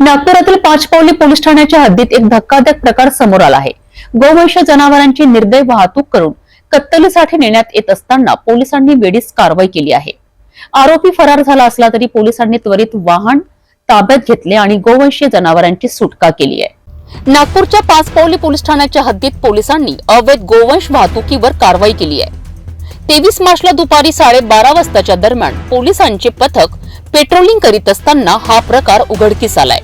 नागपुरातील पाचपावली पोलीस ठाण्याच्या हद्दीत एक धक्कादायक प्रकार समोर आला आहे. गोवंश जनावरांची निर्दय वाहतूक करून कत्तलीसाठी नेण्यात येत असताना पोलिसांनी वेळीच कारवाई केली आहे. आरोपी फरार झाला असला तरी पोलिसांनी त्वरित वाहन ताब्यात घेतले आणि गोवंशीय जनावरांची सुटका केली आहे. नागपूरच्या पाचपावली पोलीस ठाण्याच्या हद्दीत पोलिसांनी अवैध गोवंश वाहतुकीवर कारवाई केली आहे. तेवीस मार्चला दुपारी साडेबारा वाजताच्या दरम्यान पोलिसांचे पथक पेट्रोलिंग करीत असताना हा प्रकार उघडकीस आलाय.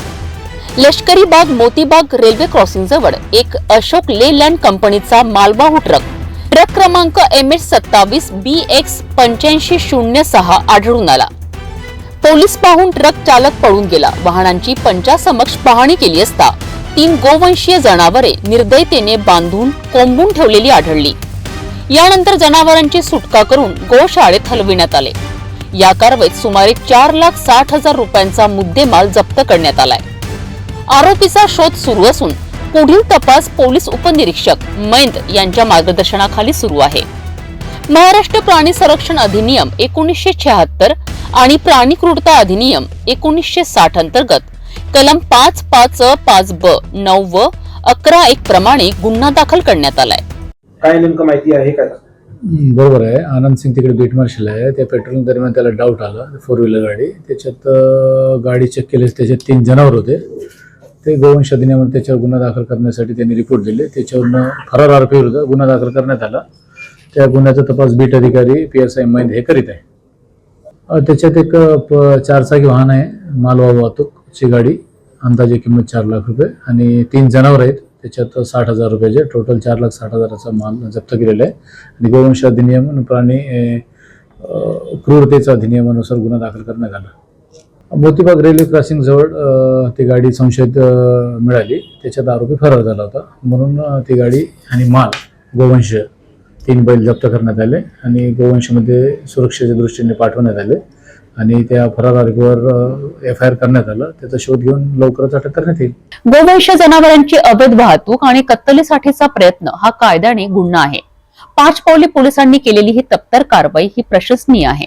लष्करी बाग मोतीबाग रेल्वे क्रॉसिंग जवळ एक अशोक लेलँड कंपनीचा मालवाहू ट्रक ट्रक क्रमांक एम एच सत्तावीस बी एक्स पंच्याऐंशी शून्य सहा आढळून आला. पोलीस पाहून ट्रक चालक पळून गेला. वाहनांची पंचासमक्ष पाहणी केली असता तीन गोवंशीय जनावरे निर्दयतेने बांधून कोंबून ठेवलेली आढळली. यानंतर जनावरांची सुटका करून गोशाळेत हलविण्यात आले. या कारवाईत सुमारे चार लाख साठ हजार रुपयांचा मुद्देमाल जप्त करण्यात आलाय. आरोपीचा शोध सुरू असून पुढील तपास पोलीस उपनिरीक्षक मैंद यांच्या मार्गदर्शनाखाली सुरू आहे. महाराष्ट्र प्राणी संरक्षण अधिनियम एकोणीसशे शहात्तर आणि प्राणी क्रूरता अधिनियम एकोणीसशे साठ अंतर्गत कलम पाच पाच पाच ब नऊ व अकरा एक प्रमाणे गुन्हा दाखल करण्यात आलाय. काय नेमकं माहिती आहे का? बरोबर आहे. आनंद सिंग तिकडे बीट मार्शल आहे. त्या पेट्रोलिंग दरम्यान त्याला डाऊट आला फोर व्हीलर गाडी. त्याच्यात गाडी चेक केल्यास त्याच्यात तीन जनावर होते. ते गोवंश अधिनियमात त्याच्यावर गुन्हा दाखल करण्यासाठी त्यांनी रिपोर्ट दिले. त्याच्यावरनं फरार आरोपी विरुद्ध गुन्हा दाखल करण्यात आला. त्या गुन्ह्याचा तपास बीट अधिकारी पी एस आय मैंद हे करीत आहे. त्याच्यात एक प- चारचाकी वाहन आहे. मालवाहू वाहतूकची गाडी. अंदाजे किंमत चार लाख रुपये. आणि तीन जनावर आहेत. त्याच्यात साठ हजार रुपयाचे टोटल चार लाख साठ हजाराचा माल जप्त केलेला आहे. आणि गोवंश अधिनियम आणि प्राणी क्रूरतेचा अधिनियमानुसार गुन्हा दाखल करण्यात आला. मोतीबाग रेल्वे क्रॉसिंग जवळ ती गाडी संशयित मिळाली. त्याच्यात आरोपी फरार झाला होता. म्हणून ती गाडी आणि माल गोवंश तीन बैल जप्त करण्यात आले आणि गोवंशमध्ये सुरक्षेच्या दृष्टीने पाठवण्यात आले. आणि त्या फरार आरोपीवर एफ आय आर करण्यात आलं. त्याचा शोध घेऊन लवकरच अटक करण्यात येईल. गोवंश जनावरांची अवैध वाहतूक आणि कत्तलीसाठीचा प्रयत्न हा कायद्याने गुन्हा आहे. पाच पावली पोलिसांनी केलेली ही तप्तर कारवाई ही प्रशंसनीय आहे.